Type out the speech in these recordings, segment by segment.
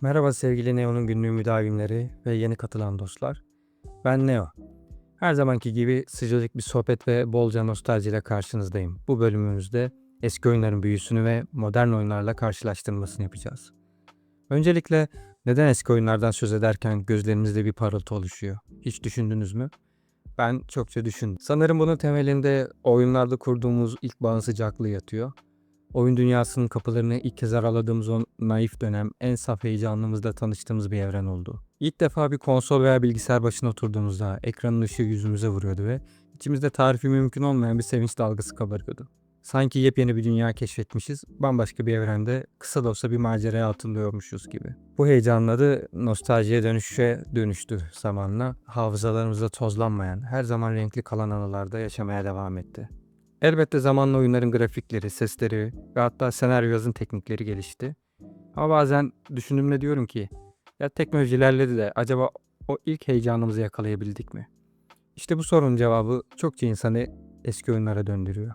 Merhaba sevgili Neo'nun günlüğü müdavimleri ve yeni katılan dostlar. Ben Neo. Her zamanki gibi sıcacık bir sohbet ve bolca nostaljiyle karşınızdayım. Bu bölümümüzde eski oyunların büyüsünü ve modern oyunlarla karşılaştırmasını yapacağız. Öncelikle neden eski oyunlardan söz ederken gözlerimizde bir parıltı oluşuyor? Hiç düşündünüz mü? Ben çokça düşündüm. Sanırım bunun temelinde oyunlarda kurduğumuz ilk bağın sıcaklığı yatıyor. Oyun dünyasının kapılarını ilk kez araladığımız o naif dönem en saf heyecanımızda tanıştığımız bir evren oldu. İlk defa bir konsol veya bilgisayar başına oturduğumuzda ekranın ışığı yüzümüze vuruyordu ve içimizde tarifi mümkün olmayan bir sevinç dalgası kabarıyordu. Sanki yepyeni bir dünya keşfetmişiz, bambaşka bir evrende kısa da olsa bir maceraya atılıyormuşuz gibi. Bu heyecanın adı nostaljiye dönüşe dönüştü zamanla. Hafızalarımızda tozlanmayan, her zaman renkli kalan anılarda yaşamaya devam etti. Elbette zamanla oyunların grafikleri, sesleri ve hatta senaryo yazım teknikleri gelişti. Ama bazen düşündüğümde diyorum ki ya teknoloji ilerledi de acaba o ilk heyecanımızı yakalayabildik mi? İşte bu sorunun cevabı çokça insanı eski oyunlara döndürüyor.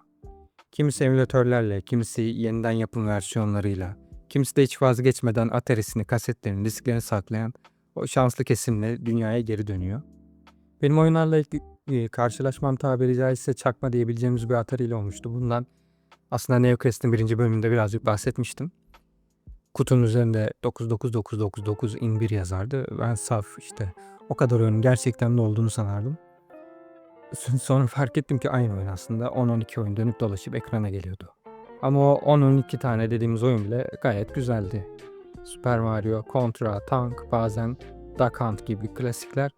Kimisi emülatörlerle, kimisi yeniden yapım versiyonlarıyla, kimisi de hiç vazgeçmeden Atari'sini, kasetlerini, disklerini saklayan o şanslı kesimle dünyaya geri dönüyor. Benim oyunlarla ilk e, karşılaşmam tabiri caizse çakma diyebileceğimiz bir Atari ile olmuştu. Bundan aslında Neocrest'in birinci bölümünde birazcık bahsetmiştim. Kutunun üzerinde 99999 in 1 yazardı. Ben saf işte o kadar oyunun gerçekten de olduğunu sanardım. Sonra fark ettim ki aynı oyun aslında 10-12 oyun dönüp dolaşıp ekrana geliyordu. Ama o 10-12 tane dediğimiz oyun bile gayet güzeldi. Super Mario, Contra, Tank, bazen Duck Hunt gibi klasikler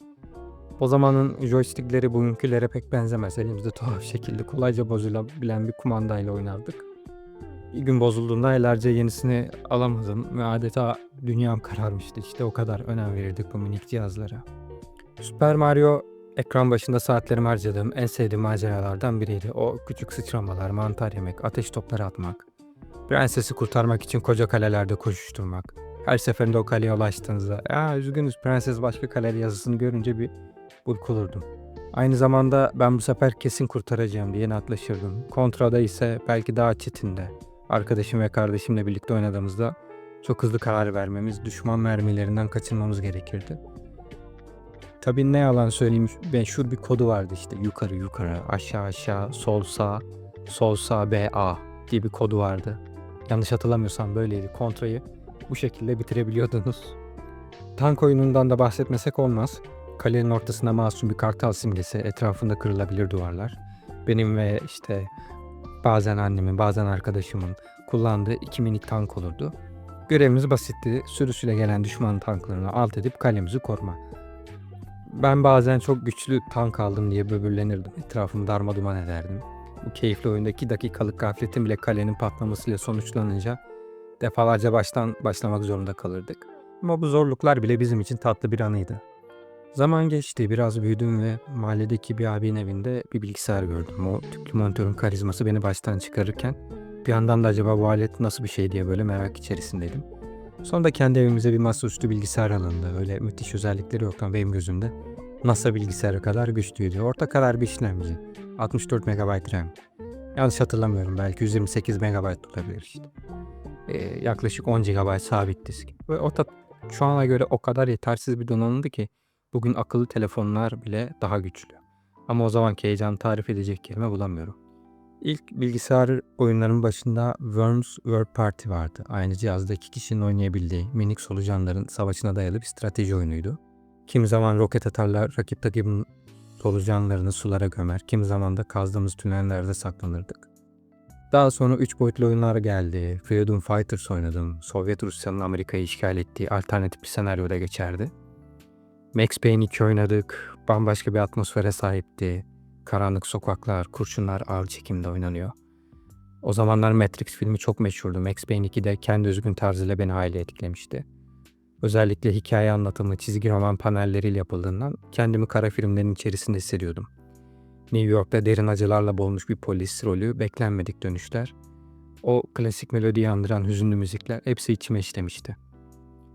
o zamanın joystickleri bugünkülere pek benzemez. Elimizde tuhaf şekilde kolayca bozulabilen bir kumandayla oynardık. Bir gün bozulduğunda aylarca yenisini alamadım ve adeta dünyam kararmıştı. İşte o kadar önem verirdik bu minik cihazlara. Super Mario ekran başında saatlerimi harcadığım en sevdiğim maceralardan biriydi. O küçük sıçramalar, mantar yemek, ateş topları atmak. Prensesi kurtarmak için koca kalelerde koşuşturmak. Her seferinde o kaleye ulaştığınızda ya üzgünüz prenses başka kaleli yazısını görünce bir burkulurdum. Aynı zamanda ben bu sefer kesin kurtaracağım diye inatlaşırdım. Kontrada ise belki daha çetinde. Arkadaşım ve kardeşimle birlikte oynadığımızda çok hızlı karar vermemiz, düşman mermilerinden kaçınmamız gerekirdi. Tabii ne yalan söyleyeyim meşhur bir kodu vardı işte yukarı yukarı aşağı aşağı sol sağ sol sağ B A diye bir kodu vardı. Yanlış hatırlamıyorsam böyleydi. Kontrayı bu şekilde bitirebiliyordunuz. Tank oyunundan da bahsetmesek olmaz. Kalenin ortasında masum bir kartal simgesi, etrafında kırılabilir duvarlar. Benim ve işte bazen annemin, bazen arkadaşımın kullandığı iki minik tank olurdu. Görevimiz basitti. Sürüsüyle gelen düşman tanklarını alt edip kalemizi koruma. Ben bazen çok güçlü tank aldım diye böbürlenirdim. Etrafımı darma duman ederdim. Bu keyifli oyundaki dakikalık gafletin bile kalenin patlamasıyla sonuçlanınca defalarca baştan başlamak zorunda kalırdık. Ama bu zorluklar bile bizim için tatlı bir anıydı. Zaman geçti, biraz büyüdüm ve mahalledeki bir abinin evinde bir bilgisayar gördüm. O tüplü monitörün karizması beni baştan çıkarırken bir yandan da acaba bu alet nasıl bir şey diye böyle merak içerisindeydim. Sonra da kendi evimize bir masaüstü bilgisayar alındı. Öyle müthiş özellikleri yok ama benim gözümde NASA bilgisayarı kadar güçlüydü. Orta kadar bir işlemci. 64 MB RAM. Yanlış hatırlamıyorum belki 128 MB olabilir işte. Ee, yaklaşık 10 GB sabit disk. Ve o da şu ana göre o kadar yetersiz bir donanımdı ki Bugün akıllı telefonlar bile daha güçlü. Ama o zamanki heyecanı tarif edecek kelime bulamıyorum. İlk bilgisayar oyunlarının başında Worms World Party vardı. Aynı cihazda iki kişinin oynayabildiği minik solucanların savaşına dayalı bir strateji oyunuydu. Kim zaman roket atarlar rakip takımın solucanlarını sulara gömer, kim zaman da kazdığımız tünellerde saklanırdık. Daha sonra 3 boyutlu oyunlar geldi. Freedom Fighters oynadım. Sovyet Rusya'nın Amerika'yı işgal ettiği alternatif bir senaryoda geçerdi. Max Payne 2 oynadık. Bambaşka bir atmosfere sahipti. Karanlık sokaklar, kurşunlar ağır çekimde oynanıyor. O zamanlar Matrix filmi çok meşhurdu. Max Payne 2 de kendi özgün tarzıyla beni hayli etkilemişti. Özellikle hikaye anlatımı, çizgi roman panelleriyle yapıldığından kendimi kara filmlerin içerisinde hissediyordum. New York'ta derin acılarla bolmuş bir polis rolü, beklenmedik dönüşler. O klasik melodiyi andıran hüzünlü müzikler hepsi içime işlemişti.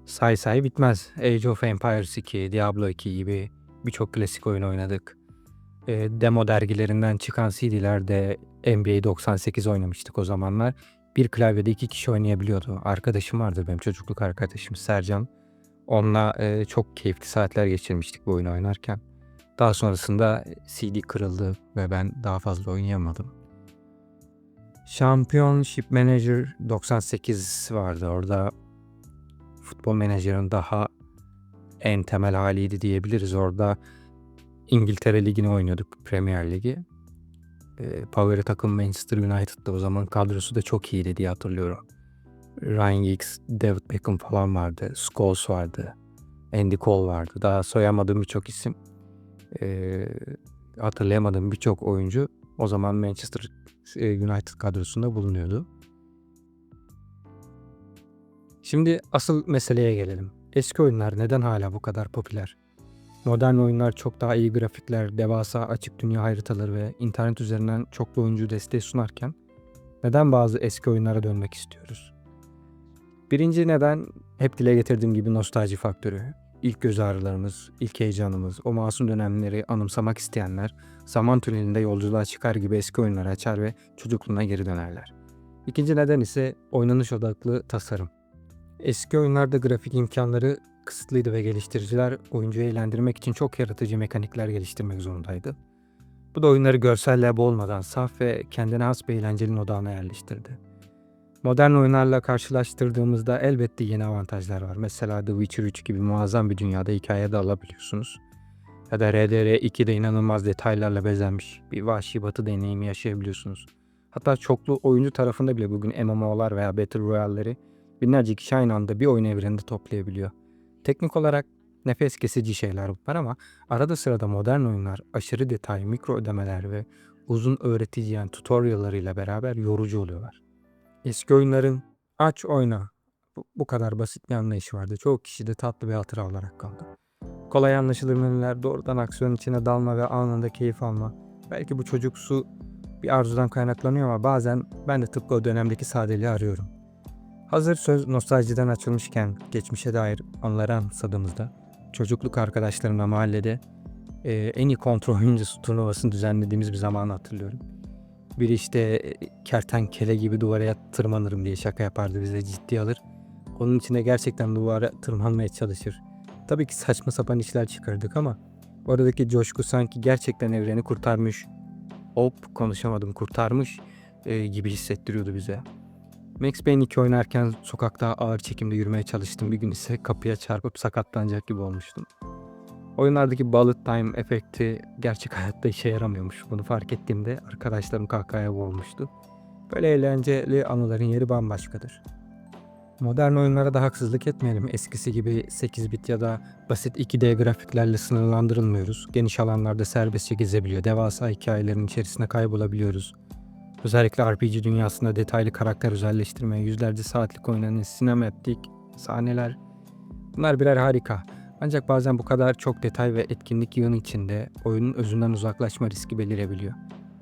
Say say bitmez. Age of Empires 2, Diablo 2 gibi birçok klasik oyun oynadık. E, demo dergilerinden çıkan CD'lerde NBA 98 oynamıştık o zamanlar. bir klavyede iki kişi oynayabiliyordu. Arkadaşım vardı benim çocukluk arkadaşım Sercan. Onunla e, çok keyifli saatler geçirmiştik bu oyunu oynarken. Daha sonrasında CD kırıldı ve ben daha fazla oynayamadım. Championship Manager 98 vardı. Orada futbol menajerin daha en temel haliydi diyebiliriz. Orada İngiltere Ligi'ni oynuyorduk. Premier Ligi. E, Power takım Manchester United'da o zaman kadrosu da çok iyiydi diye hatırlıyorum. Ryan Giggs, David Beckham falan vardı. Scholes vardı. Andy Cole vardı. Daha soyamadığım birçok isim. E, hatırlayamadığım birçok oyuncu o zaman Manchester e, United kadrosunda bulunuyordu. Şimdi asıl meseleye gelelim. Eski oyunlar neden hala bu kadar popüler? Modern oyunlar çok daha iyi grafikler, devasa açık dünya haritaları ve internet üzerinden çoklu oyuncu desteği sunarken neden bazı eski oyunlara dönmek istiyoruz? Birinci neden hep dile getirdiğim gibi nostalji faktörü. İlk göz ağrılarımız, ilk heyecanımız, o masum dönemleri anımsamak isteyenler zaman tünelinde yolculuğa çıkar gibi eski oyunları açar ve çocukluğuna geri dönerler. İkinci neden ise oynanış odaklı tasarım. Eski oyunlarda grafik imkanları kısıtlıydı ve geliştiriciler oyuncuyu eğlendirmek için çok yaratıcı mekanikler geliştirmek zorundaydı. Bu da oyunları görselliğe boğulmadan saf ve kendine has bir eğlencenin odağına yerleştirdi. Modern oyunlarla karşılaştırdığımızda elbette yeni avantajlar var. Mesela The Witcher 3 gibi muazzam bir dünyada hikaye de alabiliyorsunuz. Ya da RDR 2'de inanılmaz detaylarla bezenmiş bir vahşi batı deneyimi yaşayabiliyorsunuz. Hatta çoklu oyuncu tarafında bile bugün MMO'lar veya Battle Royale'leri binlerce kişi aynı anda bir oyun evreninde toplayabiliyor. Teknik olarak nefes kesici şeyler bunlar ama arada sırada modern oyunlar aşırı detay, mikro ödemeler ve uzun öğretici yani tutoriallarıyla beraber yorucu oluyorlar. Eski oyunların aç oyna bu, kadar basit bir anlayışı vardı. Çoğu kişi de tatlı bir hatıra olarak kaldı. Kolay anlaşılır menüler, doğrudan aksiyon içine dalma ve anında keyif alma. Belki bu çocuksu bir arzudan kaynaklanıyor ama bazen ben de tıpkı o dönemdeki sadeliği arıyorum. Hazır söz nostaljiden açılmışken geçmişe dair anıları anımsadığımızda çocukluk arkadaşlarımla mahallede e, en iyi kontrol oyuncusu turnuvasını düzenlediğimiz bir zamanı hatırlıyorum. Biri işte e, kertenkele gibi duvara tırmanırım diye şaka yapardı bize ciddi alır. Onun içine gerçekten duvara tırmanmaya çalışır. Tabii ki saçma sapan işler çıkardık ama oradaki coşku sanki gerçekten evreni kurtarmış. Hop konuşamadım kurtarmış e, gibi hissettiriyordu bize. Max Payne 2 oynarken sokakta ağır çekimde yürümeye çalıştım. Bir gün ise kapıya çarpıp sakatlanacak gibi olmuştum. Oyunlardaki bullet time efekti gerçek hayatta işe yaramıyormuş. Bunu fark ettiğimde arkadaşlarım kahkahaya boğulmuştu. Böyle eğlenceli anıların yeri bambaşkadır. Modern oyunlara da haksızlık etmeyelim. Eskisi gibi 8 bit ya da basit 2D grafiklerle sınırlandırılmıyoruz. Geniş alanlarda serbestçe gezebiliyor. Devasa hikayelerin içerisinde kaybolabiliyoruz. Özellikle RPG dünyasında detaylı karakter özelleştirme, yüzlerce saatlik oynanan sinematik sahneler bunlar birer harika. Ancak bazen bu kadar çok detay ve etkinlik yığını içinde oyunun özünden uzaklaşma riski belirebiliyor.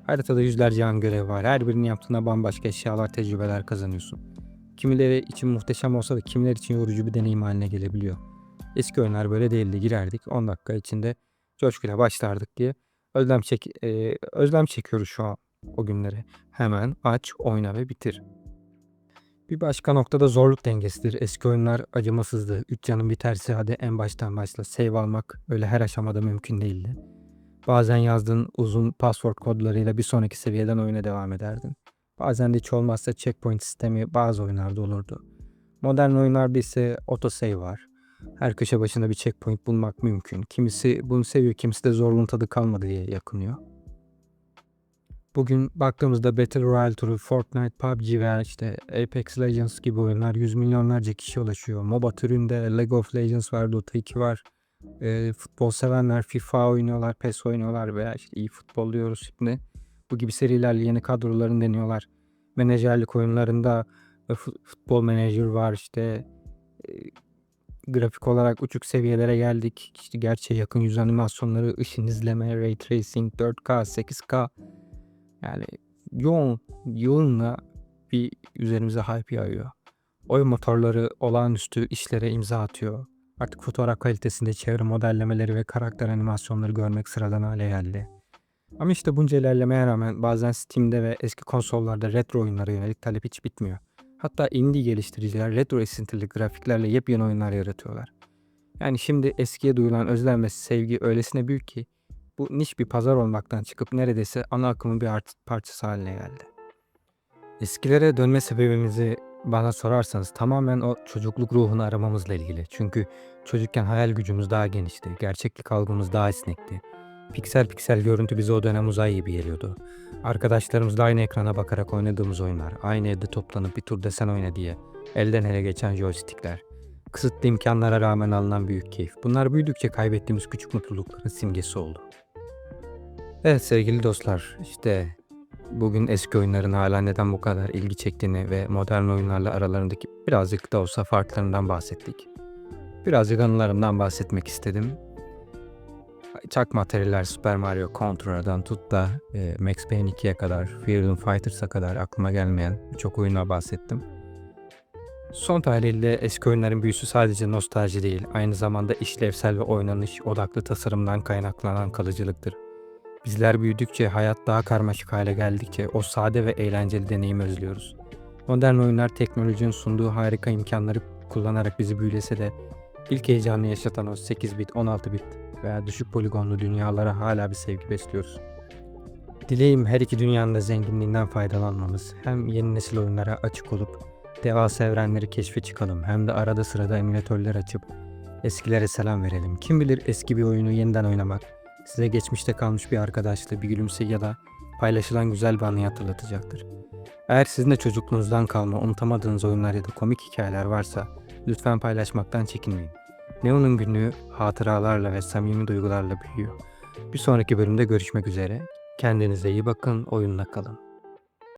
Haritada yüzlerce an görev var. Her birinin yaptığına bambaşka eşyalar, tecrübeler kazanıyorsun. Kimileri için muhteşem olsa da kimiler için yorucu bir deneyim haline gelebiliyor. Eski oyunlar böyle değildi. Girerdik 10 dakika içinde coşkuyla başlardık diye özlem, çek e, özlem çekiyoruz şu an o günleri. Hemen aç, oyna ve bitir. Bir başka noktada zorluk dengesidir. Eski oyunlar acımasızdı. Üç canın biterse hadi en baştan başla. Save almak öyle her aşamada mümkün değildi. Bazen yazdığın uzun password kodlarıyla bir sonraki seviyeden oyuna devam ederdin. Bazen de hiç olmazsa checkpoint sistemi bazı oyunlarda olurdu. Modern oyunlarda ise autosave var. Her köşe başında bir checkpoint bulmak mümkün. Kimisi bunu seviyor, kimisi de zorluğun tadı kalmadı diye yakınıyor. Bugün baktığımızda Battle Royale turu, Fortnite, PUBG veya işte Apex Legends gibi oyunlar yüz milyonlarca kişi ulaşıyor. MOBA türünde League of Legends var, Dota 2 var. E, futbol sevenler FIFA oynuyorlar, PES oynuyorlar veya işte iyi futbol diyoruz şimdi. Bu gibi serilerle yeni kadroların deniyorlar. Menajerlik oyunlarında e, futbol menajer var işte. E, grafik olarak uçuk seviyelere geldik. İşte gerçeğe yakın yüz animasyonları, ışın izleme, ray tracing, 4K, 8K yani yoğun, yoğunla bir üzerimize hype yağıyor. Oyun motorları olağanüstü işlere imza atıyor. Artık fotoğraf kalitesinde çevre modellemeleri ve karakter animasyonları görmek sıradan hale geldi. Ama işte bunca ilerlemeye rağmen bazen Steam'de ve eski konsollarda retro oyunlara yönelik talep hiç bitmiyor. Hatta indie geliştiriciler retro esintili grafiklerle yepyeni oyunlar yaratıyorlar. Yani şimdi eskiye duyulan özlem ve sevgi öylesine büyük ki bu niş bir pazar olmaktan çıkıp neredeyse ana akımın bir parçası haline geldi. Eskilere dönme sebebimizi bana sorarsanız tamamen o çocukluk ruhunu aramamızla ilgili. Çünkü çocukken hayal gücümüz daha genişti, gerçeklik algımız daha esnekti. Piksel piksel görüntü bize o dönem uzay gibi geliyordu. Arkadaşlarımızla aynı ekrana bakarak oynadığımız oyunlar, aynı evde toplanıp bir tur desen oyna diye elden ele geçen joystickler, kısıtlı imkanlara rağmen alınan büyük keyif. Bunlar büyüdükçe kaybettiğimiz küçük mutlulukların simgesi oldu. Evet sevgili dostlar, işte bugün eski oyunların hala neden bu kadar ilgi çektiğini ve modern oyunlarla aralarındaki birazcık da olsa farklarından bahsettik. Birazcık anılarımdan bahsetmek istedim. Çak materyaller Super Mario Contra'dan tut da e, Max Payne 2'ye kadar, Freedom Fighters'a kadar aklıma gelmeyen birçok oyuna bahsettim. Son tahlilde eski oyunların büyüsü sadece nostalji değil, aynı zamanda işlevsel ve oynanış odaklı tasarımdan kaynaklanan kalıcılıktır. Bizler büyüdükçe, hayat daha karmaşık hale geldikçe o sade ve eğlenceli deneyimi özlüyoruz. Modern oyunlar teknolojinin sunduğu harika imkanları kullanarak bizi büyülese de ilk heyecanı yaşatan o 8 bit, 16 bit veya düşük poligonlu dünyalara hala bir sevgi besliyoruz. Dileğim her iki dünyanın da zenginliğinden faydalanmamız, hem yeni nesil oyunlara açık olup devasa evrenleri keşfe çıkalım hem de arada sırada emülatörler açıp eskilere selam verelim. Kim bilir eski bir oyunu yeniden oynamak size geçmişte kalmış bir arkadaşlığı, bir gülümse ya da paylaşılan güzel bir anıyı hatırlatacaktır. Eğer sizin de çocukluğunuzdan kalma unutamadığınız oyunlar ya da komik hikayeler varsa lütfen paylaşmaktan çekinmeyin. Neon'un günlüğü hatıralarla ve samimi duygularla büyüyor. Bir sonraki bölümde görüşmek üzere. Kendinize iyi bakın, oyunla kalın.